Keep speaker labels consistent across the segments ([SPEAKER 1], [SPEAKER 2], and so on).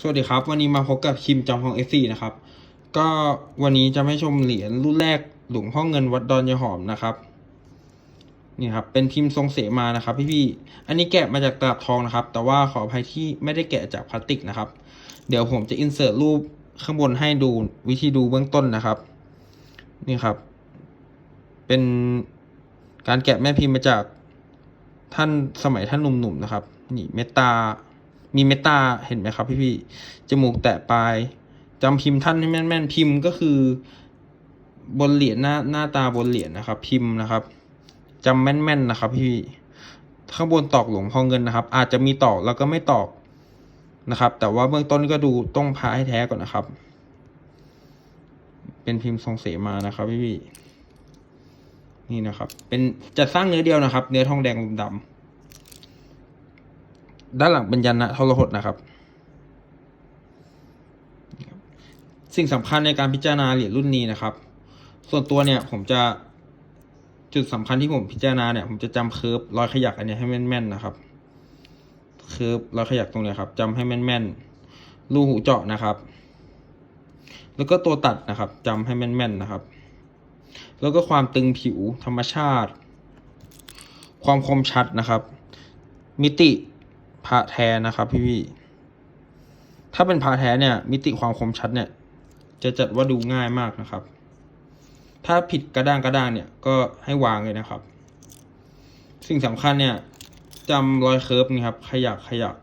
[SPEAKER 1] สวัสดีครับ วันนี้มาพบกับคิมจอมพองเอฟซีนะครับ ก็วันนี้จะไม่ชมเหรียญรุ่นแรกหลวงพ่อเงินวัดดอนยาหอมนะครับนี่ครับเป็นพิมพ์ทรงเสมานะครับ พี่ๆอันนี้แกะมาจากตลาดทองนะครับ แต่ว่าขออภัยที่ไม่ได้แกะจากพลาสติกนะครับ เดี๋ยวผมจะอินเสิร์ตรูปข้างบนให้ดูวิธีดูเบื้องต้นนะครับ นี่ครับ เป็นการแกะแม่พิมพ์มาจากท่านสมัยท่านหนุ่มๆนะครับ นี่เมตตา มีเมตตาเห็นไหมครับพี่ๆจมูกแตะปลายจำพิมพ์ท่านให้แม่นๆพิมพ์ก็คือบนเหรียญหน้าหน้าตาบนเหรียญนะครับ พิมพ์นะครับจำแม่นๆนะครับ พี่ข้างบนตอกหลวงพ่อเงินนะครับ อาจจะมีตอกแล้วก็ไม่ตอกนะครับ แต่ว่าเบื้องต้นก็ดูต้องพาให้แท้ก่อนนะครับ เป็นพิมพ์ทรงเสมานะครับ พี่ๆนี่นะครับ เป็นจะสร้างเนื้อเดียวนะครับ เนื้อทองแดงดำ ด้านหลังเป็นยันนะทรหดนะครับ สิ่งสำคัญในการพิจารณาเหรียญรุ่นนี้นะครับ ส่วนตัวเนี่ยผมจะจุดสำคัญที่ผมพิจารณาเนี่ย ผมจะจำเคิร์ฟรอยขยักอันนี้ให้แม่นๆนะครับเคิร์ฟรอยขยักตรงเนี้ยครับจำให้แม่นๆรูหูเจาะนะครับ แล้วก็ตัวตัดนะครับจำให้แม่นๆนะครับ แล้วก็ความตึงผิวธรรมชาติ ความคมชัดนะครับ มิติ พระแท้นะครับพี่ๆถ้าเป็นพระแท้เนี่ย มิติความคมชัดเนี่ย จะจัดว่าดูง่ายมากนะครับ ถ้าผิดกระด้างกระด้างเนี่ยก็ให้วางเลยนะครับ สิ่งสำคัญเนี่ยจำรอยเคิร์ฟนี่ครับขยักขยัก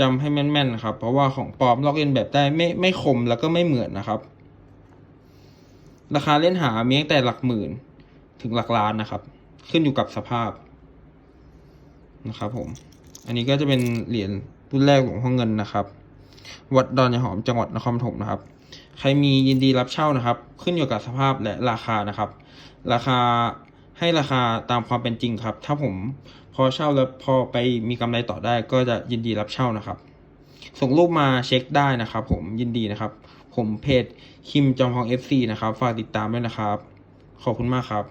[SPEAKER 1] จำให้แม่นๆนะครับ เพราะว่าของปลอมลอกเลียนแบบได้ไม่ไม่คมแล้วก็ไม่เหมือนนะครับ ราคาเล่นหามีตั้งแต่หลักหมื่นถึงหลักล้านนะครับ ขึ้นอยู่กับสภาพนะครับผม อันนี้ก็จะเป็นเหรียญรุ่นแรกหลวงพ่อเงินนะครับ วัดดอนยาหอมจังหวัดนครปฐมนะครับ ใครมียินดีรับเช่านะครับ ขึ้นอยู่กับสภาพและราคานะครับ ราคาให้ราคาตามความเป็นจริงครับ ถ้าผมพอเช่าแล้วพอไปมีกำไรต่อได้ก็จะยินดีรับเช่านะครับ ส่งรูปมาเช็คได้นะครับ ผมยินดีนะครับ ผมเพจคิมจอมพอง FC นะครับ ฝากติดตามด้วยนะครับ ขอบคุณมากครับ